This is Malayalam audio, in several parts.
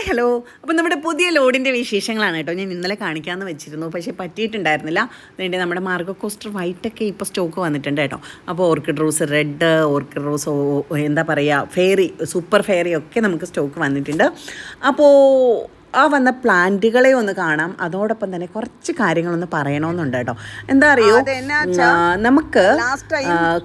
ഹായ് ഹലോ അപ്പോൾ നമ്മുടെ പുതിയ ലോഡിന്റെ വിശേഷങ്ങളാണ് കേട്ടോ. ഞാൻ ഇന്നലെ കാണിക്കാമെന്ന് വെച്ചിരുന്നു. പക്ഷേ പറ്റിയിട്ടുണ്ടായിരുന്നില്ല. അതുകൊണ്ട് നമ്മുടെ മാർഗോ കോസ്റ്റർ വൈറ്റൊക്കെ ഇപ്പോൾ സ്റ്റോക്ക് വന്നിട്ടുണ്ട് കേട്ടോ. അപ്പോൾ orchid rose red orchid rose എന്താ പറയുക ഫെയറി സൂപ്പർ ഫെയറി ഒക്കെ നമുക്ക് സ്റ്റോക്ക് വന്നിട്ടുണ്ട്. അപ്പോൾ ആ വന്ന പ്ലാന്റുകളെ ഒന്ന് കാണാം. അതോടൊപ്പം തന്നെ കുറച്ച് കാര്യങ്ങളൊന്ന് പറയണമെന്നുണ്ട് കേട്ടോ. എന്താ അറിയോ? നമുക്ക്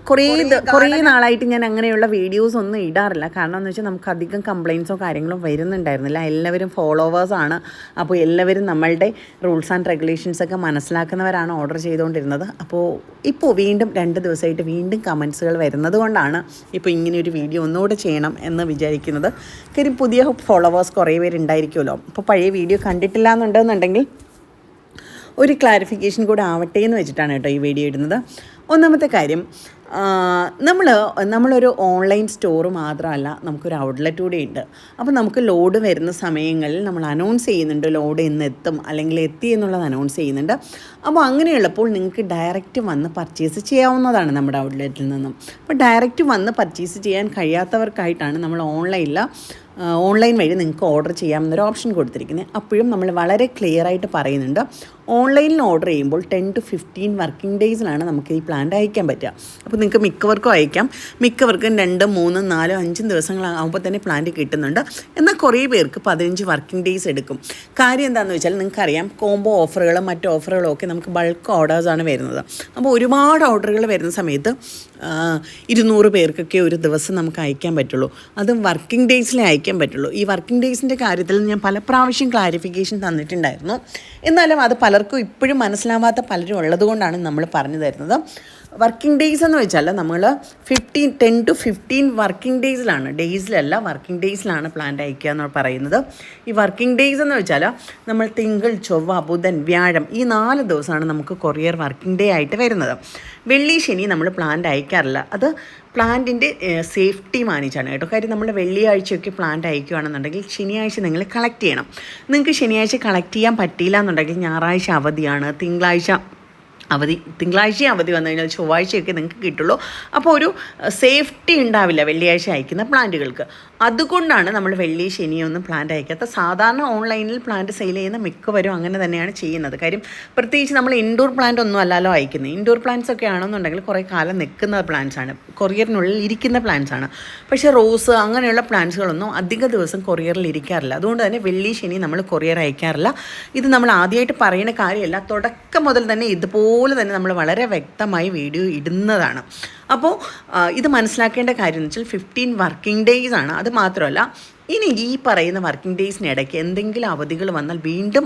കുറേ കുറേ നാളായിട്ട് ഞാൻ അങ്ങനെയുള്ള വീഡിയോസ് ഒന്നും ഇടാറില്ല. കാരണം എന്ന് വെച്ചാൽ നമുക്ക് അധികം കംപ്ലയിൻസോ കാര്യങ്ങളോ വരുന്നുണ്ടായിരുന്നില്ല. എല്ലാവരും ഫോളോവേഴ്സ് ആണ്. അപ്പോൾ എല്ലാവരും നമ്മളുടെ റൂൾസ് ആൻഡ് റെഗുലേഷൻസ് ഒക്കെ മനസ്സിലാക്കുന്നവരാണ് ഓർഡർ ചെയ്തുകൊണ്ടിരുന്നത്. അപ്പോൾ ഇപ്പോൾ വീണ്ടും രണ്ട് ദിവസമായിട്ട് വീണ്ടും കമൻസുകൾ വരുന്നത് കൊണ്ടാണ് ഇപ്പോൾ ഇങ്ങനെ ഒരു വീഡിയോ ഒന്നുകൂടെ ചെയ്യണം എന്ന് വിചാരിക്കുന്നത്. കാര്യം പുതിയ ഫോളോവേഴ്സ് കുറേ പേരുണ്ടായിരിക്കുമല്ലോ. അപ്പോൾ പഴയ വീഡിയോ കണ്ടിട്ടില്ല എന്നുണ്ടെന്നുണ്ടെങ്കിൽ ഒരു ക്ലാരിഫിക്കേഷൻ കൂടെ ആവട്ടെ എന്ന് വെച്ചിട്ടാണ് കേട്ടോ ഈ വീഡിയോ ഇടുന്നത്. ഒന്നാമത്തെ കാര്യം നമ്മൾ നമ്മളൊരു ഓൺലൈൻ സ്റ്റോർ മാത്രമല്ല നമുക്കൊരു ഔട്ട്ലെറ്റ് കൂടി ഉണ്ട്. അപ്പോൾ നമുക്ക് ലോഡ് വരുന്ന സമയങ്ങളിൽ നമ്മൾ അനൗൺസ് ചെയ്യുന്നുണ്ട് ലോഡ് ഇന്ന് എത്തും അല്ലെങ്കിൽ എത്തി എന്നുള്ളത് അനൗൺസ് ചെയ്യുന്നുണ്ട്. അപ്പോൾ അങ്ങനെയുള്ളപ്പോൾ നിങ്ങൾക്ക് ഡയറക്റ്റ് വന്ന് പർച്ചേസ് ചെയ്യാവുന്നതാണ് നമ്മുടെ ഔട്ട്ലെറ്റിൽ നിന്നും. അപ്പോൾ ഡയറക്റ്റ് വന്ന് പർച്ചേസ് ചെയ്യാൻ കഴിയാത്തവർക്കായിട്ടാണ് നമ്മൾ ഓൺലൈനിൽ ഓൺലൈൻ വഴി നിങ്ങൾക്ക് ഓർഡർ ചെയ്യാമെന്നൊരു ഓപ്ഷൻ കൊടുത്തിരിക്കുന്നത് അപ്പോഴും നമ്മൾ വളരെ ക്ലിയർ ആയിട്ട് പറയുന്നുണ്ട്. ഓൺലൈനിൽ ഓർഡർ ചെയ്യുമ്പോൾ ടെൻ ടു ഫിഫ്റ്റീൻ വർക്കിംഗ് ഡേയ്സിലാണ് നമുക്ക് ഈ പ്ലാന്റ് അയക്കാൻ പറ്റുക. അപ്പോൾ നിങ്ങൾക്ക് മിക്കവർക്കും അയക്കാം. മിക്കവർക്കും രണ്ട് മൂന്ന് നാലോ അഞ്ചും ദിവസങ്ങളാകുമ്പോൾ തന്നെ പ്ലാന്റ് കിട്ടുന്നുണ്ട്. എന്നാൽ കുറേ പേർക്ക് പതിനഞ്ച് വർക്കിംഗ് ഡേയ്സ് എടുക്കും. കാര്യം എന്താണെന്ന് വെച്ചാൽ നിങ്ങൾക്കറിയാം കോംബോ ഓഫറുകളും മറ്റ് ഓഫറുകളും ഒക്കെ നമുക്ക് ബൾക്ക് ഓർഡേഴ്സാണ് വരുന്നത്. അപ്പോൾ ഒരുപാട് ഓർഡറുകൾ വരുന്ന സമയത്ത് ഇരുന്നൂറ് പേർക്കൊക്കെ ഒരു ദിവസം നമുക്ക് അയക്കാൻ പറ്റുള്ളൂ. അതും വർക്കിംഗ് ഡേയ്സിലേ അയക്കാൻ പറ്റുള്ളൂ. ഈ വർക്കിംഗ് ഡേയ്സിന്റെ കാര്യത്തിൽ ഞാൻ പല പ്രാവശ്യം ക്ലാരിഫിക്കേഷൻ തന്നിട്ടുണ്ടായിരുന്നു. എന്നാലും അത് പലർക്കും ഇപ്പോഴും മനസ്സിലാവാത്ത പലരും ഉള്ളതുകൊണ്ടാണ് നമ്മൾ പറഞ്ഞു തരുന്നത്. വർക്കിംഗ് ഡേയ്സ് എന്ന് വെച്ചാൽ നമ്മൾ fifteen ten to fifteen working ഡേയ്സിലാണ് ഡേയ്സിലല്ല വർക്കിംഗ് ഡേയ്സിലാണ് പ്ലാന്റ് അയക്കുക എന്ന് പറയുന്നത്. ഈ വർക്കിംഗ് ഡേയ്സ് എന്ന് വെച്ചാൽ നമ്മൾ തിങ്കൾ ചൊവ്വ ബുധൻ വ്യാഴം ഈ നാല് ദിവസമാണ് നമുക്ക് കൊറിയർ വർക്കിംഗ് ഡേ ആയിട്ട് വരുന്നത്. വെള്ളി ശനി നമ്മൾ പ്ലാന്റ് അയക്കാറില്ല. അത് പ്ലാന്റിന്റെ സേഫ്റ്റി മാനിച്ചാണ് കേട്ടോ. കാര്യം നമ്മൾ വെള്ളിയാഴ്ചയൊക്കെ പ്ലാന്റ് അയക്കുകയാണെന്നുണ്ടെങ്കിൽ ശനിയാഴ്ച നിങ്ങൾ കളക്ട് ചെയ്യണം. നിങ്ങൾക്ക് ശനിയാഴ്ച കളക്ട് ചെയ്യാൻ പറ്റിയില്ല എന്നുണ്ടെങ്കിൽ ഞായറാഴ്ച അവധിയാണ്. തിങ്കളാഴ്ച അവധി തിങ്കളാഴ്ചയും അവധി വന്നു കഴിഞ്ഞാൽ ചൊവ്വാഴ്ചയൊക്കെ നിങ്ങൾക്ക് കിട്ടുള്ളൂ. അപ്പോൾ ഒരു സേഫ്റ്റി ഉണ്ടാവില്ല വെള്ളിയാഴ്ച അയക്കുന്ന പ്ലാന്റുകൾക്ക്. അതുകൊണ്ടാണ് നമ്മൾ വെള്ളി ശനിയൊന്നും പ്ലാന്റ് അയക്കാത്ത. സാധാരണ ഓൺലൈനിൽ പ്ലാന്റ് സെയിൽ ചെയ്യുന്ന മിക്കവരും അങ്ങനെ തന്നെയാണ് ചെയ്യുന്നത്. കാര്യം പ്രത്യേകിച്ച് നമ്മൾ ഇൻഡോർ പ്ലാന്റ് ഒന്നും അല്ലല്ലോ അയക്കുന്നത്. ഇൻഡോർ പ്ലാന്റ്സ് ഒക്കെ ആണെന്നുണ്ടെങ്കിൽ കുറേ കാലം നിൽക്കുന്ന പ്ലാന്റ്സ് ആണ്. കൊറിയറിനുള്ളിൽ ഇരിക്കുന്ന പ്ലാന്റ്സ് ആണ്. പക്ഷേ റോസ് അങ്ങനെയുള്ള പ്ലാന്റ്സുകളൊന്നും അധിക ദിവസം കൊറിയറിൽ ഇരിക്കാറില്ല. അതുകൊണ്ട് തന്നെ വെള്ളി ശനി നമ്മൾ കൊറിയർ അയക്കാറില്ല. ഇത് നമ്മൾ ആദ്യമായിട്ട് പറയുന്ന കാര്യമല്ല. തുടക്കം മുതൽ തന്നെ ഇതുപോലെ തന്നെ നമ്മൾ വളരെ വ്യക്തമായി വീഡിയോ ഇടുന്നതാണ്. അപ്പോൾ ഇത് മനസ്സിലാക്കേണ്ട കാര്യം എന്ന് വെച്ചാൽ ഫിഫ്റ്റീൻ വർക്കിംഗ് ഡേയ്സ് ആണ്. അത് മാത്രമല്ല ഇനി ഈ പറയുന്ന വർക്കിംഗ് ഡേയ്സിന് ഇടയ്ക്ക് എന്തെങ്കിലും അവധികൾ വന്നാൽ വീണ്ടും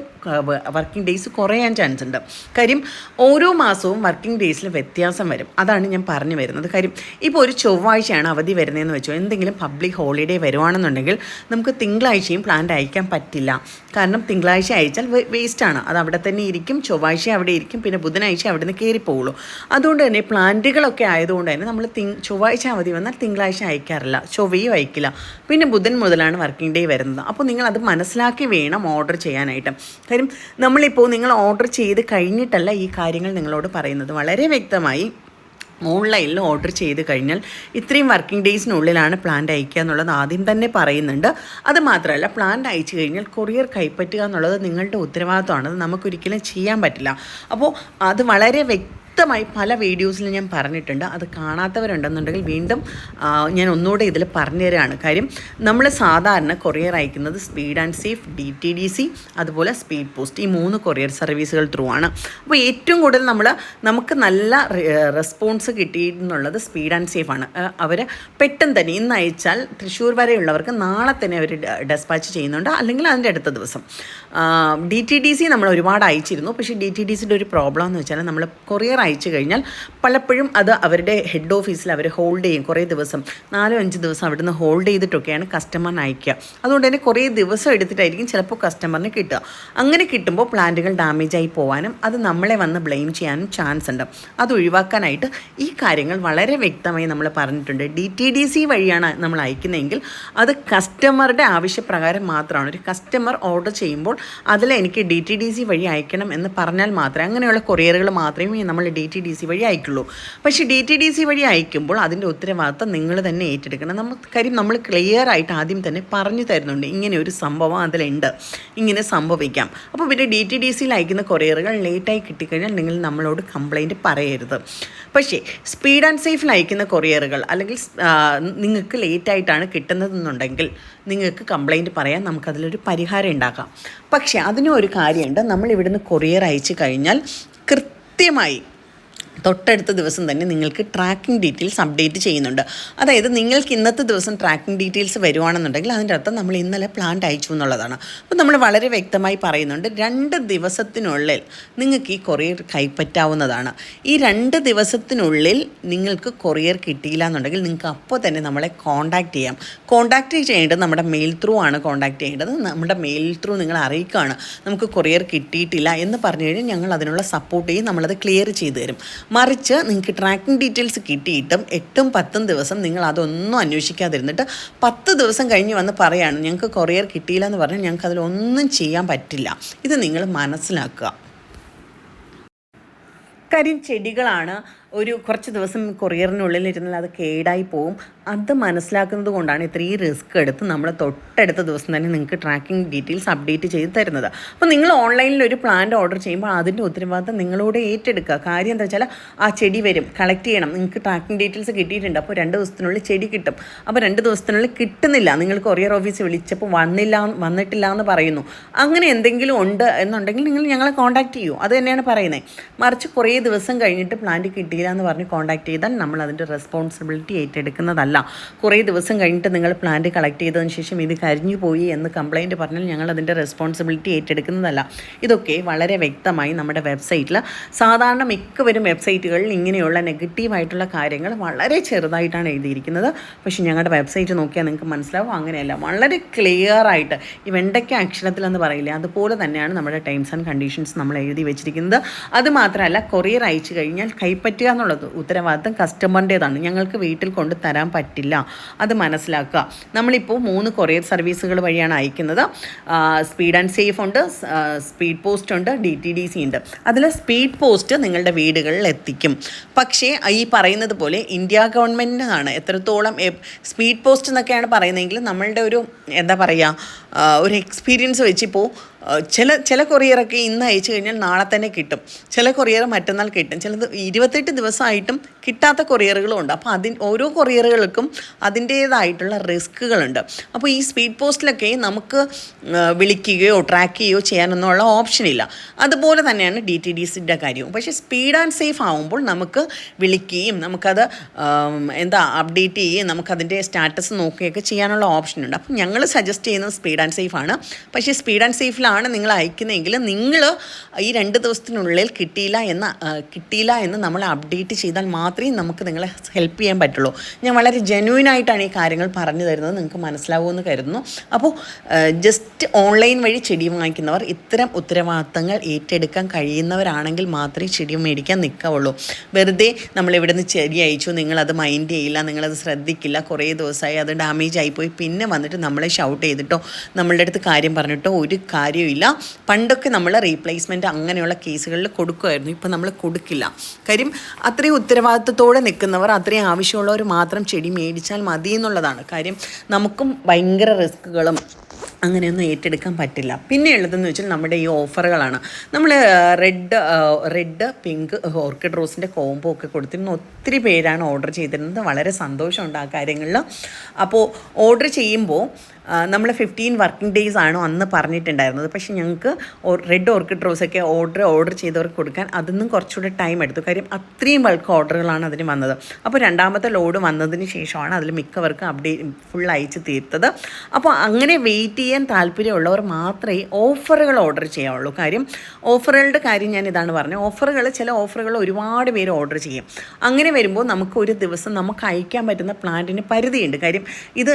വർക്കിംഗ് ഡേയ്സ് കുറയാൻ ചാൻസ് ഉണ്ട്. കാര്യം ഓരോ മാസവും വർക്കിംഗ് ഡേയ്സിൽ വ്യത്യാസം വരും. അതാണ് ഞാൻ പറഞ്ഞു വരുന്നത്. കാര്യം ഇപ്പോൾ ഒരു ചൊവ്വാഴ്ചയാണ് അവധി വരുന്നതെന്ന് വെച്ചോ എന്തെങ്കിലും പബ്ലിക് ഹോളിഡേ വരുവാണെന്നുണ്ടെങ്കിൽ നമുക്ക് തിങ്കളാഴ്ചയും പ്ലാൻ അയക്കാൻ പറ്റില്ല. കാരണം തിങ്കളാഴ്ച അയച്ചാൽ വേസ്റ്റാണ് അത് അവിടെ തന്നെ ഇരിക്കും ചൊവ്വാഴ്ച അവിടെ ഇരിക്കും പിന്നെ ബുധനാഴ്ച അവിടെ നിന്ന് കയറിപ്പോവുള്ളൂ അതുകൊണ്ട് തന്നെ പ്ലാന്റുകളൊക്കെ ആയതുകൊണ്ട് തന്നെ നമ്മൾ തിങ് ചൊവ്വാഴ്ച അവധി വന്നാൽ തിങ്കളാഴ്ച അയക്കാറില്ല. ചൊവ്വയും അയക്കില്ല. പിന്നെ ബുധൻ മുതലാണ് വർക്കിംഗ് ഡേ വരുന്നത്. അപ്പോൾ നിങ്ങൾ അത് മനസ്സിലാക്കി വേണം ഓർഡർ ചെയ്യാനായിട്ട്. കാര്യം നമ്മളിപ്പോൾ നിങ്ങൾ ഓർഡർ ചെയ്ത് കഴിഞ്ഞിട്ടല്ല ഈ കാര്യങ്ങൾ നിങ്ങളോട് പറയുന്നത്. വളരെ വ്യക്തമായി ഓൺലൈനിൽ ഓർഡർ ചെയ്ത് കഴിഞ്ഞാൽ ഇത്രയും വർക്കിംഗ് ഡേയ്സിനുള്ളിലാണ് പ്ലാന്റ് അയക്കുക എന്നുള്ളത് ആദ്യം തന്നെ പറയുന്നുണ്ട്. അത് മാത്രമല്ല പ്ലാന്റ് അയച്ചു കഴിഞ്ഞാൽ കൊറിയർ കൈപ്പറ്റുക എന്നുള്ളത് നിങ്ങളുടെ ഉത്തരവാദിത്തമാണ് അത് നമുക്കൊരിക്കലും ചെയ്യാൻ പറ്റില്ല. അപ്പോൾ അത് വളരെ വ്യക്തമായി പല വീഡിയോസിലും ഞാൻ പറഞ്ഞിട്ടുണ്ട്. അത് കാണാത്തവരുണ്ടെന്നുണ്ടെങ്കിൽ വീണ്ടും ഞാൻ ഒന്നുകൂടെ ഇതിൽ പറഞ്ഞു തരാണ്. കാര്യം നമ്മൾ സാധാരണ കൊറിയർ അയക്കുന്നത് speed and safe D T D C അതുപോലെ സ്പീഡ് പോസ്റ്റ് ഈ മൂന്ന് കൊറിയർ സർവീസുകൾ ത്രൂ ആണ്. അപ്പോൾ ഏറ്റവും കൂടുതൽ നമ്മൾ നമുക്ക് നല്ല റെസ്പോൺസ് കിട്ടിയിട്ടുള്ളത് സ്പീഡ് ആൻഡ് സേഫ് ആണ്. അവർ പെട്ടെന്ന് തന്നെ ഇന്ന് അയച്ചാൽ തൃശ്ശൂർ വരെയുള്ളവർക്ക് നാളെ തന്നെ അവർ ഡെസ്പാച്ച് ചെയ്യുന്നുണ്ട്. അല്ലെങ്കിൽ അതിന്റെ അടുത്ത ദിവസം. ഡി ടി ഡി സി നമ്മൾ ഒരുപാട് അയച്ചിരുന്നു. പക്ഷേ ഡി ടി ഡി സിയുടെ ഒരു പ്രോബ്ലം എന്ന് വെച്ചാൽ നമ്മൾ കൊറിയർ അയച്ചു കഴിഞ്ഞാൽ പലപ്പോഴും അത് അവരുടെ ഹെഡ് ഓഫീസിൽ അവർ ഹോൾഡ് ചെയ്യും. കുറേ ദിവസം നാലോ അഞ്ച് ദിവസം അവിടുന്ന് ഹോൾഡ് ചെയ്തിട്ടൊക്കെയാണ് കസ്റ്റമറിന് അയക്കുക. അതുകൊണ്ട് തന്നെ കുറേ ദിവസം എടുത്തിട്ടായിരിക്കും ചിലപ്പോൾ കസ്റ്റമറിന് കിട്ടുക. അങ്ങനെ കിട്ടുമ്പോൾ പ്ലാന്റുകൾ ഡാമേജ് ആയി പോകാനും അത് നമ്മളെ വന്ന് ബ്ലെയിം ചെയ്യാനും ചാൻസ് ഉണ്ട്. അത് ഒഴിവാക്കാനായിട്ട് ഈ കാര്യങ്ങൾ വളരെ വ്യക്തമായി നമ്മൾ പറഞ്ഞിട്ടുണ്ട്. ഡി ടി ഡി സി വഴിയാണ് നമ്മൾ അയക്കുന്നതെങ്കിൽ അത് കസ്റ്റമറുടെ ആവശ്യപ്രകാരം മാത്രമാണ്. ഒരു കസ്റ്റമർ ഓർഡർ ചെയ്യുമ്പോൾ അതിൽ എനിക്ക് ഡി ടി ഡി സി വഴി അയക്കണം എന്ന് പറഞ്ഞാൽ മാത്രമേ അങ്ങനെയുള്ള കൊറിയറുകൾ മാത്രമേ നമ്മൾ ഡി ടി ഡി സി വഴി അയക്കുള്ളൂ. പക്ഷേ ഡി ടി ഡി സി വഴി അയക്കുമ്പോൾ അതിന്റെ ഉത്തരവാദിത്തം നിങ്ങൾ തന്നെ ഏറ്റെടുക്കണം. നമ്മൾ കാര്യം നമ്മൾ ക്ലിയർ ആയിട്ട് ആദ്യം തന്നെ പറഞ്ഞു തരുന്നുണ്ട് ഇങ്ങനെ ഒരു സംഭവം അതിലുണ്ട്. ഇങ്ങനെ സംഭവിക്കാം. അപ്പോൾ പിന്നെ ഡി ടി ഡി സിയിൽ അയക്കുന്ന കൊറിയറുകൾ ലേറ്റായി കിട്ടിക്കഴിഞ്ഞാൽ നിങ്ങൾ നമ്മളോട് കംപ്ലൈന്റ് പറയരുത്. പക്ഷേ സ്പീഡ് ആൻഡ് സേഫിൽ അയക്കുന്ന കൊറിയറുകൾ അല്ലെങ്കിൽ നിങ്ങൾക്ക് ലേറ്റായിട്ടാണ് കിട്ടുന്നതെന്നുണ്ടെങ്കിൽ നിങ്ങൾക്ക് കംപ്ലൈന്റ് പറയാൻ നമുക്കതിലൊരു പരിഹാരം ഉണ്ടാക്കാം. പക്ഷേ അതിനും ഒരു കാര്യമുണ്ട്. നമ്മൾ ഇവിടുന്ന് കൊറിയർ അയച്ചു കഴിഞ്ഞാൽ കൃത്യമായി തൊട്ടടുത്ത ദിവസം തന്നെ നിങ്ങൾക്ക് ട്രാക്കിംഗ് ഡീറ്റെയിൽസ് അപ്ഡേറ്റ് ചെയ്യുന്നുണ്ട്. അതായത് നിങ്ങൾക്ക് ഇന്നത്തെ ദിവസം ട്രാക്കിംഗ് ഡീറ്റെയിൽസ് വരുവാണെന്നുണ്ടെങ്കിൽ അതിന്റെ അർത്ഥം നമ്മൾ ഇന്നലെ പ്ലാന്റ് അയച്ചു എന്നുള്ളതാണ്. അപ്പോൾ നമ്മൾ വളരെ വ്യക്തമായി പറയുന്നുണ്ട് രണ്ട് ദിവസത്തിനുള്ളിൽ നിങ്ങൾക്ക് ഈ കൊറിയർ കൈപ്പറ്റാവുന്നതാണ്. ഈ രണ്ട് ദിവസത്തിനുള്ളിൽ നിങ്ങൾക്ക് കൊറിയർ കിട്ടിയില്ല എന്നുണ്ടെങ്കിൽ നിങ്ങൾക്ക് അപ്പോൾ തന്നെ നമ്മളെ കോൺടാക്റ്റ് ചെയ്യാം. കോൺടാക്റ്റ് ചെയ്യേണ്ടത് നമ്മുടെ മെയിൽ ത്രൂ ആണ് കോൺടാക്റ്റ് ചെയ്യേണ്ടത്. നമ്മുടെ മെയിൽ ത്രൂ നിങ്ങൾ അറിയിക്കുകയാണ്. നമുക്ക് കൊറിയർ കിട്ടിയിട്ടില്ല എന്ന് പറഞ്ഞു കഴിഞ്ഞാൽ ഞങ്ങൾ അതിനുള്ള സപ്പോർട്ട് ചെയ്യും നമ്മളത് ക്ലിയർ ചെയ്തു തരും. മറിച്ച് നിങ്ങൾക്ക് ട്രാക്കിംഗ് ഡീറ്റെയിൽസ് കിട്ടിയിട്ടും എട്ടും പത്തും ദിവസം നിങ്ങൾ അതൊന്നും അന്വേഷിക്കാതിരുന്നിട്ട് പത്ത് ദിവസം കഴിഞ്ഞ് വന്ന് പറയാണ് ഞങ്ങൾക്ക് കൊറിയർ കിട്ടിയില്ല എന്ന് പറഞ്ഞാൽ ഞങ്ങൾക്ക് അതിലൊന്നും ചെയ്യാൻ പറ്റില്ല. ഇത് നിങ്ങൾ മനസ്സിലാക്കുക. കാര്യം ചെടികളാണ്. ഒരു കുറച്ച് ദിവസം കൊറിയറിനുള്ളിൽ ഇരുന്നാൽ അത് കേടായി പോവും. അത് മനസ്സിലാക്കുന്നത് കൊണ്ടാണ് ഇത്രയും റിസ്ക് എടുത്ത് നമ്മൾ തൊട്ടടുത്ത ദിവസം തന്നെ നിങ്ങൾക്ക് ട്രാക്കിംഗ് ഡീറ്റെയിൽസ് അപ്ഡേറ്റ് ചെയ്ത് തരുന്നത്. അപ്പോൾ നിങ്ങൾ ഓൺലൈനിൽ ഒരു പ്ലാന്റ് ഓർഡർ ചെയ്യുമ്പോൾ അതിന്റെ ഉത്തരവാദിത്തം നിങ്ങളോട് ഏറ്റെടുക്കുക. കാര്യം എന്താ വെച്ചാൽ ആ ചെടി വരും. കളക്ട് ചെയ്യണം. നിങ്ങൾക്ക് ട്രാക്കിംഗ് ഡീറ്റെയിൽസ് കിട്ടിയിട്ടുണ്ട്. അപ്പോൾ രണ്ട് ദിവസത്തിനുള്ളിൽ ചെടി കിട്ടും. അപ്പോൾ രണ്ട് ദിവസത്തിനുള്ളിൽ കിട്ടുന്നില്ല. നിങ്ങൾ കൊറിയർ ഓഫീസ് വിളിച്ചപ്പോൾ വന്നില്ല വന്നിട്ടില്ല എന്ന് പറയുന്നു. അങ്ങനെ എന്തെങ്കിലും ഉണ്ട് എന്നുണ്ടെങ്കിൽ നിങ്ങൾ ഞങ്ങളെ കോൺടാക്ട് ചെയ്യൂ. അത് തന്നെയാണ് പറയുന്നത്. മറിച്ച് കുറേ ദിവസം കഴിഞ്ഞിട്ട് പ്ലാന്റ് കിട്ടിയില്ല എന്ന് പറഞ്ഞ് കോൺടാക്ട് ചെയ്താൽ നമ്മൾ അതിന്റെ റെസ്പോൺസിബിലിറ്റി ഏറ്റെടുക്കുന്നതല്ല. കുറേ ദിവസം കഴിഞ്ഞിട്ട് നിങ്ങൾ പ്ലാന്റ് കളക്ട് ചെയ്തതിന് ശേഷം ഇത് കരിഞ്ഞു പോയി എന്ന് കംപ്ലൈന്റ് പറഞ്ഞാൽ ഞങ്ങൾ അതിന്റെ റെസ്പോൺസിബിലിറ്റി ഏറ്റെടുക്കുന്നതല്ല. ഇതൊക്കെ വളരെ വ്യക്തമായി നമ്മുടെ വെബ്സൈറ്റിൽ സാധാരണ മിക്കവരും വെബ്സൈറ്റുകളിൽ ഇങ്ങനെയുള്ള നെഗറ്റീവായിട്ടുള്ള കാര്യങ്ങൾ വളരെ ചെറുതായിട്ടാണ് എഴുതിയിരിക്കുന്നത്. പക്ഷേ ഞങ്ങളുടെ വെബ്സൈറ്റ് നോക്കിയാൽ നിങ്ങൾക്ക് മനസ്സിലാവും അങ്ങനെയല്ല. വളരെ ക്ലിയർ ആയിട്ട് ഈ വെണ്ടയ്ക്ക അക്ഷരത്തിലെന്ന് പറയില്ലേ അതുപോലെ തന്നെയാണ് നമ്മുടെ ടൈംസ് ആൻഡ് കണ്ടീഷൻസ് നമ്മൾ എഴുതി വെച്ചിരിക്കുന്നത്. അതുമാത്രമല്ല കൊറിയർ അയച്ചു കഴിഞ്ഞാൽ കൈപ്പറ്റുക എന്നുള്ളത് ഉത്തരവാദിത്തം കസ്റ്റമറിന്റേതാണ് ഞങ്ങൾക്ക് വീട്ടിൽ കൊണ്ട് തരാൻ പറ്റില്ല. അത് മനസ്സിലാക്കുക. നമ്മളിപ്പോൾ മൂന്ന് കൊറിയർ സർവീസുകൾ വഴിയാണ് അയക്കുന്നത്. സ്പീഡ് ആൻഡ് സേഫ് ഉണ്ട് സ്പീഡ് പോസ്റ്റ് ഉണ്ട് ഡി ടി ഡി സി ഉണ്ട്. അതിൽ സ്പീഡ് പോസ്റ്റ് നിങ്ങളുടെ വീടുകളിൽ എത്തിക്കും. പക്ഷേ ഈ പറയുന്നത് പോലെ ഇന്ത്യ ഗവൺമെന്റിനാണ് എത്രത്തോളം സ്പീഡ് പോസ്റ്റ് എന്നൊക്കെയാണ് പറയുന്നതെങ്കിൽ നമ്മളുടെ ഒരു എന്താ പറയുക ഒരു എക്സ്പീരിയൻസ് വെച്ചിപ്പോൾ ചില ചില കൊറിയറൊക്കെ ഇന്ന് അയച്ചു കഴിഞ്ഞാൽ നാളെ തന്നെ കിട്ടും. ചില കൊറിയർ മറ്റന്നാൾ കിട്ടും. ചിലത് ഇരുപത്തെട്ട് ദിവസമായിട്ടും കിട്ടാത്ത കൊറിയറുകളും ഉണ്ട്. അപ്പോൾ അതിന് ഓരോ കൊറിയറുകൾക്കും അതിന്റേതായിട്ടുള്ള റിസ്ക്കുകളുണ്ട്. അപ്പോൾ ഈ സ്പീഡ് പോസ്റ്റിലൊക്കെ നമുക്ക് വിളിക്കുകയോ ട്രാക്ക് ചെയ്യുകയോ ചെയ്യാനൊന്നുള്ള ഓപ്ഷൻ ഇല്ല. അതുപോലെ തന്നെയാണ് ഡി ടി ഡി സിന്റെ കാര്യവും. പക്ഷേ സ്പീഡ് ആൻഡ് സേഫ് ആവുമ്പോൾ നമുക്ക് വിളിക്കുകയും നമുക്കത് എന്താ അപ്ഡേറ്റ് ചെയ്യുകയും നമുക്കതിന്റെ സ്റ്റാറ്റസ് നോക്കുകയൊക്കെ ചെയ്യാനുള്ള ഓപ്ഷനുണ്ട് അപ്പം ഞങ്ങൾ സജസ്റ്റ് ചെയ്യുന്നത് സ്പീഡ് ആൻഡ് സേഫ് ആണ്. പക്ഷേ സ്പീഡ് ആൻഡ് സേഫിലാണ് നിങ്ങൾ അയക്കുന്നതെങ്കിൽ നിങ്ങൾ ഈ രണ്ട് ദിവസത്തിനുള്ളിൽ കിട്ടിയില്ല എന്ന് കിട്ടിയില്ല എന്ന് നമ്മൾ അപ്ഡേറ്റ് ചെയ്താൽ മാത്രമേ നമുക്ക് നിങ്ങളെ ഹെൽപ്പ് ചെയ്യാൻ പറ്റുള്ളൂ. ഞാൻ വളരെ ജെന്യൂൻ ആയിട്ടാണ് ഈ കാര്യങ്ങൾ പറഞ്ഞു തരുന്നത്. നിങ്ങൾക്ക് മനസ്സിലാവുമെന്ന് കരുതുന്നു. അപ്പോൾ ജസ്റ്റ് ഓൺലൈൻ വഴി ചെടി വാങ്ങിക്കുന്നവർ ഇത്തരം ഉത്തരവാദിത്തങ്ങൾ ഏറ്റെടുക്കാൻ കഴിയുന്നവരാണെങ്കിൽ മാത്രമേ ചെടി മേടിക്കാൻ നിൽക്കാവുള്ളൂ. വെറുതെ നമ്മൾ ഇവിടെ നിന്ന് ചെടി അയച്ചു നിങ്ങളത് മൈൻഡ് ചെയ്യില്ല നിങ്ങളത് ശ്രദ്ധിക്കില്ല കുറേ ദിവസമായി അത് ഡാമേജ് ആയിപ്പോയി പിന്നെ വന്നിട്ട് നമ്മളെ ഷൗട്ട് ചെയ്തിട്ടോ നമ്മളുടെ അടുത്ത് കാര്യം പറഞ്ഞിട്ടോ ഒരു കാര്യമില്ല. പണ്ടൊക്കെ നമ്മൾ റീപ്ലേസ്മെന്റ് അങ്ങനെയുള്ള കേസുകളിൽ കൊടുക്കുമായിരുന്നു ഇപ്പം നമ്മൾ കൊടുക്കില്ല. കാര്യം അത്രയും ഉത്തരവാദിത്തത്തോടെ നിൽക്കുന്നവർ അത്രയും ആവശ്യമുള്ളവർ മാത്രം ചെടി മേടിച്ചാൽ മതി എന്നുള്ളതാണ്. കാര്യം നമുക്കും ഭയങ്കര റിസ്ക്കുകളും അങ്ങനെയൊന്നും ഏറ്റെടുക്കാൻ പറ്റില്ല. പിന്നെ ഉള്ളതെന്ന് വെച്ചാൽ നമ്മുടെ ഈ ഓഫറുകളാണ്. നമ്മൾ റെഡ് റെഡ് പിങ്ക് ഓർക്കിഡ് റോസിന്റെ കോംബോ ഒക്കെ കൊടുത്തിരുന്ന. ഒത്തിരി പേരാണ് ഓർഡർ ചെയ്തിരുന്നത്. വളരെ സന്തോഷമുണ്ട് ആ കാര്യങ്ങളിൽ അപ്പോൾ ഓർഡർ ചെയ്യുമ്പോൾ നമ്മൾ ഫിഫ്റ്റീൻ വർക്കിംഗ് ഡേയ്സ് ആണോ അന്ന് പറഞ്ഞിട്ടുണ്ടായിരുന്നത്. പക്ഷേ ഞങ്ങൾക്ക് റെഡ് ഓർക്കിഡ് റോസൊക്കെ ഓർഡർ ഓർഡർ ചെയ്തവർക്ക് കൊടുക്കാൻ അതൊന്നും കുറച്ചുകൂടെ ടൈം എടുത്തു. കാര്യം അത്രയും ബൾക്ക് ഓർഡറുകളാണ് അതിന് വന്നത്. അപ്പോൾ രണ്ടാമത്തെ ലോഡ് വന്നതിന് ശേഷമാണ് അതിൽ മിക്കവർക്കും അപ്ഡേറ്റ് ഫുൾ അയച്ച് തീർത്തത്. അപ്പോൾ അങ്ങനെ വെയിറ്റ് ചെയ്യാൻ താല്പര്യമുള്ളവർ മാത്രമേ ഓഫറുകൾ ഓർഡർ ചെയ്യാവുള്ളൂ. കാര്യം ഓഫറുകളുടെ കാര്യം ഞാൻ ഇതാണ് പറഞ്ഞത്. ഓഫറുകൾ ചില ഓഫറുകൾ ഒരുപാട് പേര് ഓർഡർ ചെയ്യും. അങ്ങനെ വരുമ്പോൾ നമുക്ക് ഒരു ദിവസം നമുക്ക് അയക്കാൻ പറ്റുന്ന പ്ലാന്റിന് പരിധിയുണ്ട്. കാര്യം ഇത്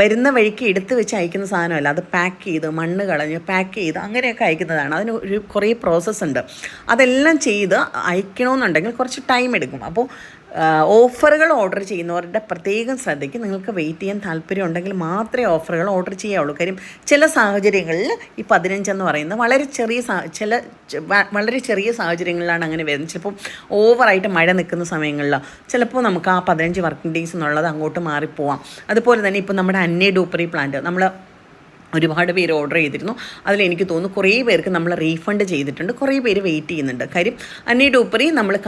വരുന്ന വഴിക്ക് എടുത്ത് വെച്ച് അയക്കുന്ന സാധനമല്ല. അത് പാക്ക് ചെയ്ത് മണ്ണ് കളഞ്ഞ് പാക്ക് ചെയ്ത് അങ്ങനെയൊക്കെ അയക്കുന്നതാണ്. അതിന് ഒരു കുറേ പ്രോസസ്സ് ഉണ്ട്. അതെല്ലാം ചെയ്ത് അയക്കണമെന്നുണ്ടെങ്കിൽ കുറച്ച് ടൈം എടുക്കും. അപ്പോൾ ഓഫറുകൾ ഓർഡർ ചെയ്യുന്നവരുടെ പ്രത്യേകം ശ്രദ്ധയ്ക്ക് നിങ്ങൾക്ക് വെയിറ്റ് ചെയ്യാൻ താല്പര്യം ഉണ്ടെങ്കിൽ മാത്രമേ ഓഫറുകൾ ഓർഡർ ചെയ്യാവുള്ളൂ. കാര്യം ചില സാഹചര്യങ്ങളിൽ ഈ പതിനഞ്ചെന്ന് പറയുന്നത് വളരെ ചെറിയ ചില വളരെ ചെറിയ സാഹചര്യങ്ങളിലാണ് അങ്ങനെ വരുന്നത്. ചിലപ്പോൾ ഓവറായിട്ട് മഴ നിൽക്കുന്ന സമയങ്ങളിലോ ചിലപ്പോൾ നമുക്ക് ആ പതിനഞ്ച് വർക്കിംഗ് ഡേയ്സ് എന്നുള്ളത് അങ്ങോട്ട് മാറിപ്പോവാം. അതുപോലെ തന്നെ ഇപ്പോൾ നമ്മുടെ അന്നേ ഡൂപ്പറി പ്ലാന്റ് നമ്മൾ ഒരുപാട് പേര് ഓർഡർ ചെയ്തിരുന്നു. അതിൽ എനിക്ക് തോന്നുന്നു കുറേ പേർക്ക് നമ്മൾ റീഫണ്ട് ചെയ്തിട്ടുണ്ട്. കുറേ പേര് വെയിറ്റ് ചെയ്യുന്നുണ്ട്. കാര്യം അന്നി ഉപ്പറി നമ്മൾ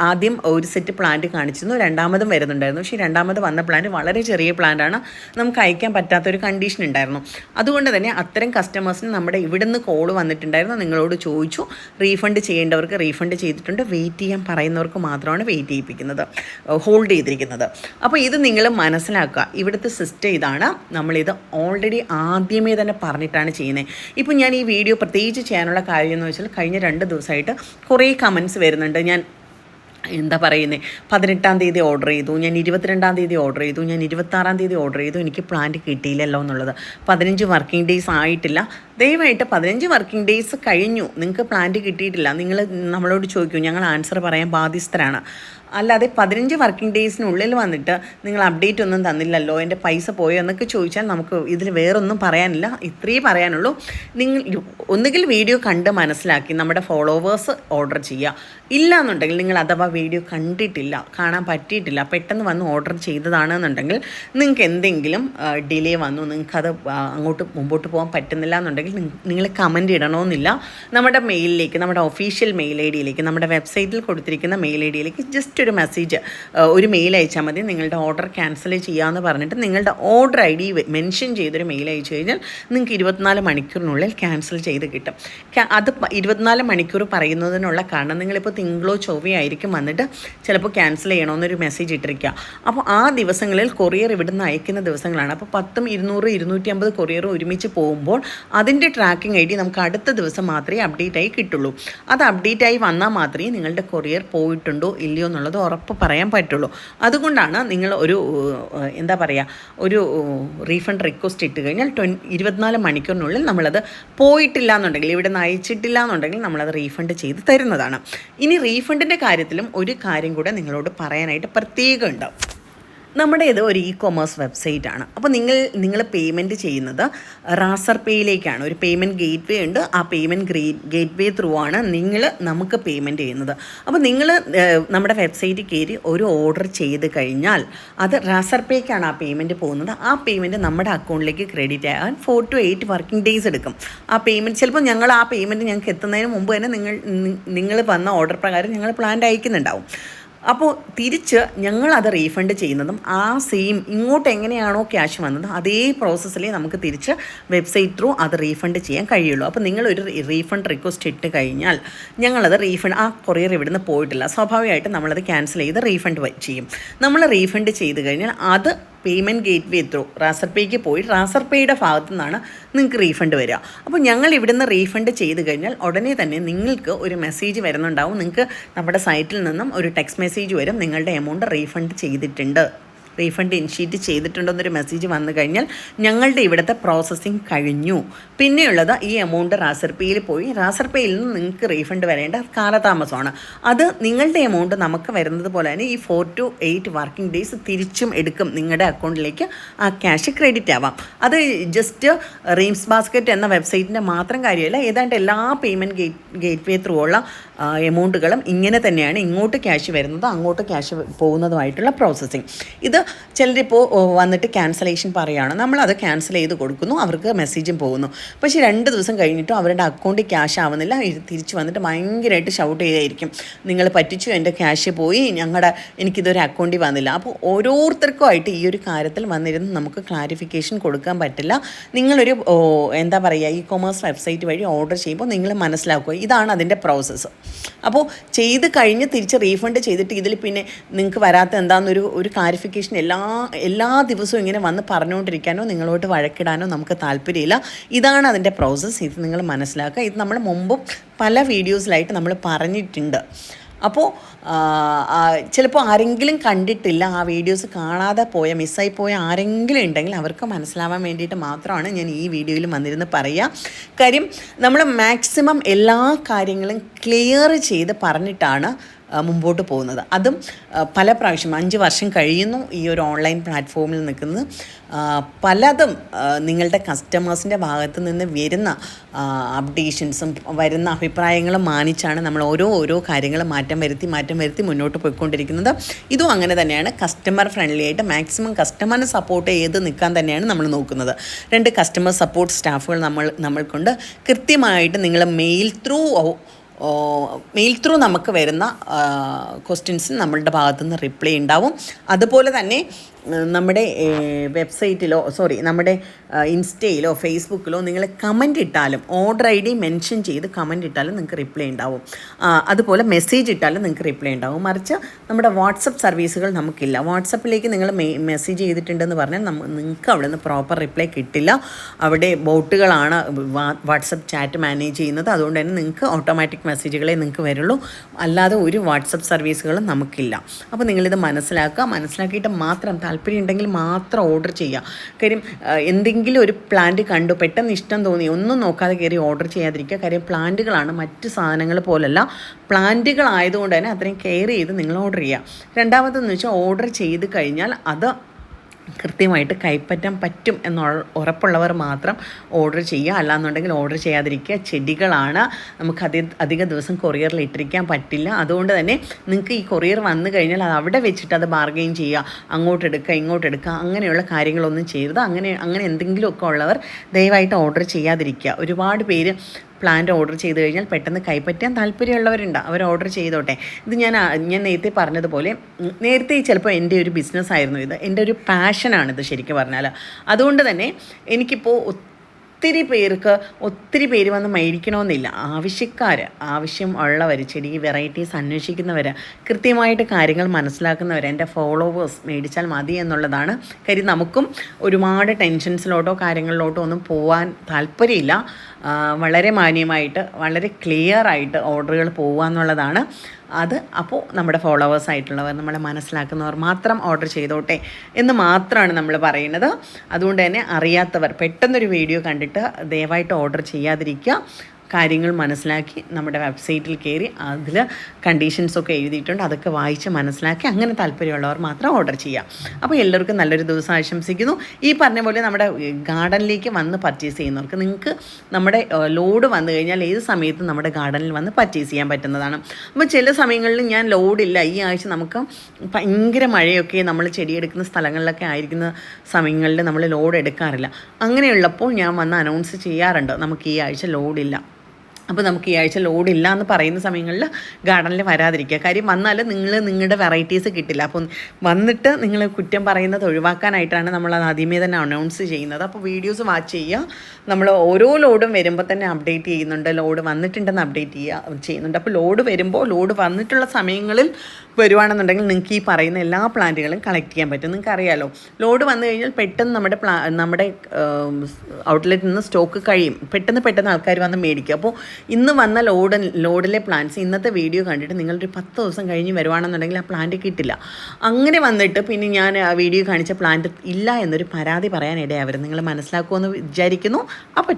ആദ്യം ഒരു സെറ്റ് പ്ലാന്റ് കാണിച്ചിരുന്നു. രണ്ടാമതും വരുന്നുണ്ടായിരുന്നു. പക്ഷേ രണ്ടാമത് വന്ന പ്ലാന്റ് വളരെ ചെറിയ പ്ലാന്റാണ് നമുക്ക് അയക്കാൻ പറ്റാത്തൊരു കണ്ടീഷൻ ഉണ്ടായിരുന്നു. അതുകൊണ്ട് തന്നെ അത്തരം കസ്റ്റമേഴ്സിന് നമ്മുടെ ഇവിടുന്ന് കോൾ വന്നിട്ടുണ്ടായിരുന്നു. നിങ്ങളോട് ചോദിച്ചു. റീഫണ്ട് ചെയ്യേണ്ടവർക്ക് റീഫണ്ട് ചെയ്തിട്ടുണ്ട്. വെയിറ്റ് ചെയ്യാൻ പറയുന്നവർക്ക് മാത്രമാണ് വെയിറ്റ് ചെയ്യിപ്പിക്കുന്നത്. ഹോൾഡ് ചെയ്തിരിക്കുന്നത്. അപ്പോൾ ഇത് നിങ്ങൾ മനസ്സിലാക്കുക. ഇവിടുത്തെ സിസ്റ്റം ഇതാണ്. നമ്മളിത് ഓൾറെഡി ആദ്യമേ തന്നെ പറഞ്ഞിട്ടാണ് ചെയ്യുന്നത് ഇപ്പോൾ ഞാൻ ഈ വീഡിയോ പ്രത്യേകിച്ച് ചെയ്യാനുള്ള കാര്യം എന്ന് വെച്ചാൽ കഴിഞ്ഞ രണ്ട് ദിവസമായിട്ട് കുറേ കമൻസ് വരുന്നുണ്ട്. ഞാൻ എന്താ പറയുന്നത് പതിനെട്ടാം തീയതി ഓർഡർ ചെയ്തു ഞാൻ ഇരുപത്തിരണ്ടാം തീയതി ഓർഡർ ചെയ്തു ഞാൻ ഇരുപത്താറാം തീയതി ഓർഡർ ചെയ്തു എനിക്ക് പ്ലാന്റ് കിട്ടിയില്ലല്ലോ എന്നുള്ളത്. പതിനഞ്ച് വർക്കിംഗ് ഡേയ്സ് ആയിട്ടില്ല. ദയവായിട്ട് പതിനഞ്ച് വർക്കിംഗ് ഡേയ്സ് കഴിഞ്ഞു. നിങ്ങൾക്ക് പ്ലാന്റ് കിട്ടിയിട്ടില്ല. നിങ്ങൾ നമ്മളോട് ചോദിക്കൂ. ഞങ്ങൾ ആൻസർ പറയാൻ ബാധ്യസ്ഥരാണ്. അല്ലാതെ പതിനഞ്ച് വർക്കിംഗ് ഡേയ്സിനുള്ളിൽ വന്നിട്ട് നിങ്ങൾ അപ്ഡേറ്റ് ഒന്നും തന്നില്ലല്ലോ എന്റെ പൈസ പോയോ എന്നൊക്കെ ചോദിച്ചാൽ നമുക്ക് ഇതിൽ വേറൊന്നും പറയാനില്ല. ഇത്രയേ പറയാനുള്ളൂ. നിങ്ങൾ ഒന്നുകിൽ വീഡിയോ കണ്ട് മനസ്സിലാക്കി നമ്മുടെ ഫോളോവേഴ്സ് ഓർഡർ ചെയ്യുക. ഇല്ല എന്നുണ്ടെങ്കിൽ നിങ്ങൾ അഥവാ വീഡിയോ കണ്ടിട്ടില്ല കാണാൻ പറ്റിയിട്ടില്ല. പെട്ടെന്ന് വന്ന് ഓർഡർ ചെയ്തതാണെന്നുണ്ടെങ്കിൽ നിങ്ങൾക്ക് എന്തെങ്കിലും ഡിലേ വന്നു നിങ്ങൾക്കത് അങ്ങോട്ട് മുമ്പോട്ട് പോകാൻ പറ്റുന്നില്ല എന്നുണ്ടെങ്കിൽ നിങ്ങൾ കമന്റ് ഇടണമെന്നില്ല നമ്മുടെ മെയിലിലേക്ക് നമ്മുടെ ഒഫീഷ്യൽ മെയിൽ ഐ ഡിയിലേക്ക് നമ്മുടെ വെബ്സൈറ്റിൽ കൊടുത്തിരിക്കുന്ന മെയിൽ ഐ ഡിയിലേക്ക് ജസ്റ്റ് ഒരു മെസ്സേജ് ഒരു മെയിൽ അയച്ചാൽ മതി. നിങ്ങളുടെ ഓർഡർ ക്യാൻസൽ ചെയ്യാമെന്ന് പറഞ്ഞിട്ട് നിങ്ങളുടെ ഓർഡർ ഐ ഡി മെൻഷൻ ചെയ്തൊരു മെയിൽ അയച്ചു കഴിഞ്ഞാൽ നിങ്ങൾക്ക് ഇരുപത്തിനാല് മണിക്കൂറിനുള്ളിൽ ക്യാൻസൽ ചെയ്ത് കിട്ടും. അത് ഇരുപത്തിനാല് മണിക്കൂർ പറയുന്നതിനുള്ള കാരണം നിങ്ങളിപ്പോൾ തിങ്കളോ ചൊവ്വയോ ആയിരിക്കും വന്നിട്ട് ചിലപ്പോൾ ക്യാൻസൽ ചെയ്യണമെന്നൊരു മെസ്സേജ് ഇട്ടിരിക്കുക അപ്പോൾ ആ ദിവസങ്ങളിൽ കൊറിയർ ഇവിടുന്ന് അയക്കുന്ന ദിവസങ്ങളാണ്. അപ്പോൾ പത്തും ഇരുന്നൂറ് ഇരുന്നൂറ്റി അമ്പത് കൊറിയർ ഒരുമിച്ച് പോകുമ്പോൾ അതിന്റെ ട്രാക്കിംഗ് ഐ ഡി നമുക്ക് അടുത്ത ദിവസം മാത്രമേ അപ്ഡേറ്റ് ആയി കിട്ടുള്ളൂ. അത് അപ്ഡേറ്റ് ആയി വന്നാൽ മാത്രമേ നിങ്ങളുടെ കൊറിയർ പോയിട്ടുണ്ടോ ഇല്ലയോ എന്നുള്ളത് ഉറപ്പ് പറയാൻ പറ്റുള്ളൂ. അതുകൊണ്ടാണ് നിങ്ങൾ ഒരു എന്താ പറയുക ഒരു റീഫണ്ട് റിക്വസ്റ്റ് ഇട്ട് കഴിഞ്ഞാൽ ട്വൻ ഇരുപത്തിനാല് മണിക്കൂറിനുള്ളിൽ നമ്മളത് പോയിട്ടില്ല എന്നുണ്ടെങ്കിൽ ഇവിടെ നിന്ന് അയച്ചിട്ടില്ല എന്നുണ്ടെങ്കിൽ നമ്മളത് റീഫണ്ട് ചെയ്ത് തരുന്നതാണ്. ഇനി റീഫണ്ടിന്റെ കാര്യത്തിലും ഒരു കാര്യം കൂടെ നിങ്ങളോട് പറയാനായിട്ട് പ്രത്യേകം ഉണ്ടാവും നമ്മുടെ ഇത് ഒരു ഇ കൊമേഴ്സ് വെബ്സൈറ്റ് ആണ്. അപ്പോൾ നിങ്ങൾ നിങ്ങൾ പേയ്മെന്റ് ചെയ്യുന്നത് റാസർ പേയിലേക്കാണ് ഒരു പേയ്മെന്റ് ഗേറ്റ് വേ ഉണ്ട്. ആ പേയ്മെന്റ് ഗ്രേ ഗേറ്റ് വേ ത്രൂ ആണ് നിങ്ങൾ നമുക്ക് പേയ്മെന്റ് ചെയ്യുന്നത്. അപ്പോൾ നിങ്ങൾ നമ്മുടെ വെബ്സൈറ്റിൽ കയറി ഒരു ഓർഡർ ചെയ്ത് കഴിഞ്ഞാൽ അത് റാസർ പേക്കാണ് ആ പേയ്മെന്റ് പോകുന്നത്. ആ പേയ്മെന്റ് നമ്മുടെ അക്കൗണ്ടിലേക്ക് ക്രെഡിറ്റ് ആകാൻ four to eight working days എടുക്കും. ആ പേയ്മെന്റ് ചിലപ്പോൾ ഞങ്ങൾ ആ പേയ്മെന്റ് ഞങ്ങൾക്ക് എത്തുന്നതിന് മുമ്പ് തന്നെ നിങ്ങൾ നിങ്ങൾ വന്ന ഓർഡർ പ്രകാരം ഞങ്ങൾ പ്ലാൻ അയക്കുന്നുണ്ടാവും. അപ്പോൾ തിരിച്ച് ഞങ്ങളത് റീഫണ്ട് ചെയ്യുന്നതും ആ സെയിം ഇങ്ങോട്ട് എങ്ങനെയാണോ ക്യാഷ് വന്നത് അതേ പ്രോസസ്സിലേ നമുക്ക് തിരിച്ച് വെബ്സൈറ്റ് ത്രൂ അത് റീഫണ്ട് ചെയ്യാൻ കഴിയുള്ളൂ. അപ്പോൾ നിങ്ങളൊരു റീഫണ്ട് റിക്വസ്റ്റ് ഇട്ട് കഴിഞ്ഞാൽ ഞങ്ങളത് റീഫണ്ട് ആ കൊറിയർ ഇവിടുന്ന് പോയിട്ടില്ല. സ്വാഭാവികമായിട്ടും നമ്മളത് ക്യാൻസൽ ചെയ്ത് റീഫണ്ട് ചെയ്യും. നമ്മൾ റീഫണ്ട് ചെയ്ത് കഴിഞ്ഞാൽ അത് പേയ്മെന്റ് ഗേറ്റ് വേ ത്രൂ റാസർ പേയ്ക്ക് പോയി റാസർ പേയുടെ ഭാഗത്തു നിന്നാണ് നിങ്ങൾക്ക് റീഫണ്ട് വരിക. അപ്പോൾ ഞങ്ങൾ ഇവിടുന്ന് റീഫണ്ട് ചെയ്ത് കഴിഞ്ഞാൽ ഉടനെ തന്നെ നിങ്ങൾക്ക് ഒരു മെസ്സേജ് വരുന്നുണ്ടാവും. നിങ്ങൾക്ക് നമ്മുടെ സൈറ്റിൽ നിന്നും ഒരു ടെക്സ്റ്റ് മെസ്സേജ് വരും. നിങ്ങളുടെ എമൗണ്ട് റീഫണ്ട് ചെയ്തിട്ടുണ്ട്. റീഫണ്ട് ഇനിഷ്യേറ്റ് ചെയ്തിട്ടുണ്ടെന്നൊരു മെസ്സേജ് വന്നു കഴിഞ്ഞാൽ ഞങ്ങളുടെ ഇവിടുത്തെ പ്രോസസ്സിങ് കഴിഞ്ഞു. പിന്നെയുള്ളത് ഈ എമൗണ്ട് റാസർ പേയിൽ പോയി. റാസർ പേയിൽ നിന്ന് നിങ്ങൾക്ക് റീഫണ്ട് വരേണ്ട കാലതാമസമാണ്. അത് നിങ്ങളുടെ എമൗണ്ട് നമുക്ക് വരുന്നത് പോലെ തന്നെ ഈ four to eight working days തിരിച്ചും എടുക്കും നിങ്ങളുടെ അക്കൗണ്ടിലേക്ക് ആ ക്യാഷ് ക്രെഡിറ്റ് ആവാം. അത് ജസ്റ്റ് റീംസ് ബാസ്ക്കറ്റ് എന്ന വെബ്സൈറ്റിന്റെ മാത്രം കാര്യമല്ല ഏതാണ്ട് എല്ലാ payment gate gateway through ഉള്ള എമൗണ്ടുകളും ഇങ്ങനെ തന്നെയാണ് ഇങ്ങോട്ട് ക്യാഷ് വരുന്നത് അങ്ങോട്ട് ക്യാഷ് പോകുന്നതുമായിട്ടുള്ള പ്രോസസ്സിങ് ഇത് ചിലരിപ്പോൾ വന്നിട്ട് ക്യാൻസലേഷൻ പറയുകയാണ് നമ്മളത് ക്യാൻസൽ ചെയ്ത് കൊടുക്കുന്നു അവർക്ക് മെസ്സേജും പോകുന്നു. പക്ഷേ രണ്ട് ദിവസം കഴിഞ്ഞിട്ടും അവരുടെ അക്കൗണ്ടിൽ ക്യാഷ് ആവുന്നില്ല. തിരിച്ച് വന്നിട്ട് ഭയങ്കരമായിട്ട് ഷൗട്ട് ചെയ്തായിരിക്കും. നിങ്ങൾ പറ്റിച്ചു എന്റെ ക്യാഷ് പോയി ഞങ്ങളുടെ എനിക്കിതൊരു അക്കൗണ്ടിൽ വന്നില്ല. അപ്പോൾ ഓരോരുത്തർക്കും ആയിട്ട് ഈ ഒരു കാര്യത്തിൽ വന്നിരുന്ന് നമുക്ക് ക്ലാരിഫിക്കേഷൻ കൊടുക്കാൻ പറ്റില്ല. നിങ്ങളൊരു എന്താ പറയുക ഇ കൊമേഴ്സ് വെബ്സൈറ്റ് വഴി ഓർഡർ ചെയ്യുമ്പോൾ നിങ്ങൾ മനസ്സിലാക്കുക ഇതാണ് അതിന്റെ പ്രോസസ്സ് അപ്പോൾ ചെയ്ത് കഴിഞ്ഞ് തിരിച്ച് റീഫണ്ട് ചെയ്തിട്ട് ഇതിൽ പിന്നെ നിങ്ങൾക്ക് വരാത്ത എന്താണെന്നൊരു ഒരു ക്ലാരിഫിക്കേഷൻ എല്ലാ എല്ലാ ദിവസവും ഇങ്ങനെ വന്ന് പറഞ്ഞുകൊണ്ടിരിക്കാനോ നിങ്ങളോട്ട് വഴക്കിടാനോ നമുക്ക് താല്പര്യമില്ല. ഇതാണ് അതിന്റെ പ്രോസസ്സ് ഇത് നിങ്ങൾ മനസ്സിലാക്കുക. ഇത് നമ്മൾ മുമ്പും പല വീഡിയോസിലായിട്ട് നമ്മൾ പറഞ്ഞിട്ടുണ്ട്. അപ്പോൾ ചിലപ്പോൾ ആരെങ്കിലും കണ്ടിട്ടില്ല ആ വീഡിയോസ് കാണാതെ പോയ മിസ്സായി പോയ ആരെങ്കിലും ഉണ്ടെങ്കിൽ അവർക്ക് മനസ്സിലാവാൻ വേണ്ടിയിട്ട് മാത്രമാണ് ഞാൻ ഈ വീഡിയോയിൽ വന്നിരുന്ന് പറയുക കാര്യം നമ്മൾ മാക്സിമം എല്ലാ കാര്യങ്ങളും ക്ലിയർ ചെയ്ത് പറഞ്ഞിട്ടാണ് മുമ്പോട്ട് പോകുന്നത്. അതും പല പ്രാവശ്യം അഞ്ച് വർഷം കഴിയുന്നു ഈ ഒരു ഓൺലൈൻ പ്ലാറ്റ്ഫോമിൽ നിൽക്കുന്നത് പലതും നിങ്ങളുടെ കസ്റ്റമേഴ്സിന്റെ ഭാഗത്ത് നിന്ന് വരുന്ന അപ്ഡേഷൻസും വരുന്ന അഭിപ്രായങ്ങളും മാനിച്ചാണ് നമ്മൾ ഓരോ ഓരോ കാര്യങ്ങൾ മാറ്റം വരുത്തി മാറ്റം വരുത്തി മുന്നോട്ട് പോയിക്കൊണ്ടിരിക്കുന്നത്. ഇതും അങ്ങനെ തന്നെയാണ്. കസ്റ്റമർ ഫ്രണ്ട്ലി ആയിട്ട് മാക്സിമം കസ്റ്റമറിനെ സപ്പോർട്ട് ചെയ്ത് നിൽക്കാൻ തന്നെയാണ് നമ്മൾ നോക്കുന്നത്. രണ്ട് കസ്റ്റമർ സപ്പോർട്ട് സ്റ്റാഫുകൾ നമ്മൾ നമ്മൾക്കുണ്ട്. കൃത്യമായിട്ട് നിങ്ങൾ മെയിൽ ത്രൂ മെയിൽ ത്രൂ നമുക്ക് വരുന്ന ക്വസ്റ്റ്യൻസ് നമ്മളുടെ ഭാഗത്തുനിന്ന് റിപ്ലൈ ഉണ്ടാവും. അതുപോലെ തന്നെ നമ്മുടെ വെബ്സൈറ്റിലോ സോറി നമ്മുടെ ഇൻസ്റ്റയിലോ ഫേസ്ബുക്കിലോ നിങ്ങൾ കമന്റ് ഇട്ടാലും ഓർഡർ ഐ ഡി മെൻഷൻ ചെയ്ത് കമന്റ് ഇട്ടാലും നിങ്ങൾക്ക് റിപ്ലൈ ഉണ്ടാവും. അതുപോലെ മെസ്സേജ് ഇട്ടാലും നിങ്ങൾക്ക് റിപ്ലൈ ഉണ്ടാവും. മറിച്ച് നമ്മുടെ വാട്സപ്പ് സർവീസുകൾ നമുക്കില്ല. വാട്സപ്പിലേക്ക് നിങ്ങൾ മെസ്സേജ് ചെയ്തിട്ടുണ്ടെന്ന് പറഞ്ഞാൽ നിങ്ങൾക്ക് അവിടെ നിന്ന് പ്രോപ്പർ റിപ്ലൈ കിട്ടില്ല. അവിടെ ബോട്ടുകളാണ് വാട്സപ്പ് ചാറ്റ് മാനേജ് ചെയ്യുന്നത്. അതുകൊണ്ട് തന്നെ നിങ്ങൾക്ക് ഓട്ടോമാറ്റിക് മെസ്സേജുകളെ നിങ്ങൾക്ക് വരുള്ളൂ. അല്ലാതെ ഒരു വാട്സപ്പ് സർവീസുകളും നമുക്കില്ല. അപ്പോൾ നിങ്ങളിത് മനസ്സിലാക്കുക. മനസ്സിലാക്കിയിട്ട് മാത്രം താല്പര്യം ഉണ്ടെങ്കിൽ മാത്രം ഓർഡർ ചെയ്യുക. കാര്യം ആ, എന്തെങ്കിലും ഒരു പ്ലാന്റ് കണ്ടു പെട്ടെന്ന് ഇഷ്ടം തോന്നി ഒന്നും നോക്കാതെ കയറി ഓർഡർ ചെയ്യാതിരിക്കുക. കാര്യം പ്ലാന്റുകളാണ് മറ്റ് സാധനങ്ങൾ പോലല്ല. പ്ലാന്റുകളായതുകൊണ്ട് തന്നെ അത്രയും കെയർ ചെയ്ത് നിങ്ങൾ ഓർഡർ ചെയ്യുക. രണ്ടാമതെന്ന് വെച്ചാൽ ഓർഡർ ചെയ്ത് കഴിഞ്ഞാൽ അത് കൃത്യമായിട്ട് കൈപ്പറ്റാൻ പറ്റും എന്ന് ഉറപ്പുള്ളവർ മാത്രം ഓർഡർ ചെയ്യുക. അല്ലാന്നുണ്ടെങ്കിൽ ഓർഡർ ചെയ്യാതിരിക്കുക. ചെടികളാണ്. നമുക്ക് അധിക അധിക ദിവസം കൊറിയറിൽ ഇട്ടിരിക്കാൻ പറ്റില്ല. അതുകൊണ്ട് തന്നെ നിങ്ങൾക്ക് ഈ കൊറിയർ വന്നു കഴിഞ്ഞാൽ അത് അവിടെ വെച്ചിട്ട് അത് ബാർഗെയിൻ ചെയ്യുക. അങ്ങോട്ട് എടുക്കുക ഇങ്ങോട്ട് എടുക്കുക. അങ്ങനെയുള്ള കാര്യങ്ങളൊന്നും ചെയ്യരുത്. അങ്ങനെ അങ്ങനെ എന്തെങ്കിലുമൊക്കെ ഉള്ളവർ ദയവായിട്ട് ഓർഡർ ചെയ്യാതിരിക്കുക. ഒരുപാട് പേര് പ്ലാന്റ് ഓർഡർ ചെയ്ത് കഴിഞ്ഞാൽ പെട്ടെന്ന് കൈപ്പറ്റാൻ താല്പര്യമുള്ളവരുണ്ട്. അവർ ഓർഡർ ചെയ്തോട്ടെ. ഇത് ഞാൻ ഞാൻ നേരത്തെ പറഞ്ഞതുപോലെ നേരത്തെ ചിലപ്പോൾ എന്റെ ഒരു ബിസിനസ് ആയിരുന്നു ഇത്. എന്റെ ഒരു പാഷനാണിത് ശരിക്കും പറഞ്ഞാൽ അതുകൊണ്ട് തന്നെ എനിക്കിപ്പോൾ ഒത്തിരി പേർക്ക് ഒത്തിരി പേര് വന്ന് മേടിക്കണമെന്നില്ല. ആവശ്യക്കാർ ആവശ്യം ഉള്ളവർ ചെടി വെറൈറ്റീസ് അന്വേഷിക്കുന്നവർ കൃത്യമായിട്ട് കാര്യങ്ങൾ മനസ്സിലാക്കുന്നവർ എന്റെ ഫോളോവേഴ്സ് മേടിച്ചാൽ മതി എന്നുള്ളതാണ്. കാര്യം നമുക്കും ഒരുപാട് ടെൻഷൻസിലോട്ടോ കാര്യങ്ങളിലോട്ടോ ഒന്നും പോകാൻ താല്പര്യമില്ല. വളരെ മാന്യമായിട്ട് വളരെ ക്ലിയർ ആയിട്ട് ഓർഡറുകൾ പോകുക എന്നുള്ളതാണ്. അത് അപ്പോൾ നമ്മുടെ ഫോളോവേഴ്സ് ആയിട്ടുള്ളവർ നമ്മളെ മനസ്സിലാക്കുന്നവർ മാത്രം ഓർഡർ ചെയ്തോട്ടെ എന്ന് മാത്രമാണ് നമ്മൾ പറയുന്നത്. അതുകൊണ്ട് തന്നെ അറിയാത്തവർ പെട്ടെന്നൊരു വീഡിയോ കണ്ടിട്ട് ദയവായിട്ട് ഓർഡർ ചെയ്യാതിരിക്കുക. കാര്യങ്ങൾ മനസ്സിലാക്കി നമ്മുടെ വെബ്സൈറ്റിൽ കയറി അതിൽ കണ്ടീഷൻസൊക്കെ എഴുതിയിട്ടുണ്ട്. അതൊക്കെ വായിച്ച് മനസ്സിലാക്കി അങ്ങനെ താല്പര്യമുള്ളവർ മാത്രം ഓർഡർ ചെയ്യാം. അപ്പോൾ എല്ലാവർക്കും നല്ലൊരു ദിവസം ആശംസിക്കുന്നു. ഈ പറഞ്ഞ പോലെ നമ്മുടെ ഗാർഡനിലേക്ക് വന്ന് പർച്ചേസ് ചെയ്യുന്നവർക്ക് നിങ്ങൾക്ക് നമ്മുടെ ലോഡ് വന്നു കഴിഞ്ഞാൽ ഏത് സമയത്തും നമ്മുടെ ഗാർഡനിൽ വന്ന് പർച്ചേസ് ചെയ്യാൻ പറ്റുന്നതാണ്. അപ്പോൾ ചില സമയങ്ങളിൽ ഞാൻ ലോഡില്ല ഈ ആഴ്ച നമുക്ക് ഭയങ്കര മഴയൊക്കെ നമ്മൾ ചെടിയെടുക്കുന്ന സ്ഥലങ്ങളിലൊക്കെ ആയിരിക്കുന്ന സമയങ്ങളിൽ നമ്മൾ ലോഡ് എടുക്കാറില്ല. അങ്ങനെയുള്ളപ്പോൾ ഞാൻ വന്ന് അനൗൺസ് ചെയ്യാറുണ്ട്. നമുക്ക് ഈ ആഴ്ച ലോഡില്ല അപ്പോൾ നമുക്ക് ഈ ആഴ്ച ലോഡില്ല എന്ന് പറയുന്ന സമയങ്ങളിൽ ഗാർഡനിൽ വരാതിരിക്കുക. കാര്യം വന്നാൽ നിങ്ങൾ നിങ്ങളുടെ വെറൈറ്റീസ് കിട്ടില്ല. അപ്പോൾ വന്നിട്ട് നിങ്ങൾ കുറ്റം പറയുന്നത് ഒഴിവാക്കാനായിട്ടാണ് നമ്മൾ അത് ആദ്യമേ തന്നെ അനൗൺസ് ചെയ്യുന്നത്. അപ്പോൾ വീഡിയോസ് വാച്ച് ചെയ്യുക. നമ്മൾ ഓരോ ലോഡും വരുമ്പോൾ തന്നെ അപ്ഡേറ്റ് ചെയ്യുന്നുണ്ട്. ലോഡ് വന്നിട്ടുണ്ടെന്ന് അപ്ഡേറ്റ് ചെയ്യുക ചെയ്യുന്നുണ്ട്. അപ്പോൾ ലോഡ് വരുമ്പോൾ ലോഡ് വന്നിട്ടുള്ള സമയങ്ങളിൽ വരുവാണെന്നുണ്ടെങ്കിൽ നിങ്ങൾക്ക് ഈ പറയുന്ന എല്ലാ പ്ലാന്റുകളും കളക്ട് ചെയ്യാൻ പറ്റും. നിങ്ങൾക്ക് അറിയാലോ ലോഡ് വന്നു കഴിഞ്ഞാൽ പെട്ടെന്ന് നമ്മുടെ പ്ലാ നമ്മുടെ ഔട്ട്ലെറ്റിൽ നിന്ന് സ്റ്റോക്ക് കഴിയും. പെട്ടെന്ന് പെട്ടെന്ന് ആൾക്കാർ വന്ന് മേടിക്കും. അപ്പോൾ ഇന്ന് വന്ന ലോഡ് ലോഡിലെ പ്ലാന്റ്സ് ഇന്നത്തെ വീഡിയോ കണ്ടിട്ട് നിങ്ങളൊരു പത്ത് ദിവസം കഴിഞ്ഞ് വരുവാണെന്നുണ്ടെങ്കിൽ ആ പ്ലാന്റ് കിട്ടില്ല. അങ്ങനെ വന്നിട്ട് പിന്നെ ഞാൻ ആ വീഡിയോ കാണിച്ച പ്ലാന്റ് ഇല്ല എന്നൊരു പരാതി പറയാൻ നിങ്ങൾ മനസ്സിലാക്കുമെന്ന് വിചാരിക്കുന്നു. അപ്പോൾ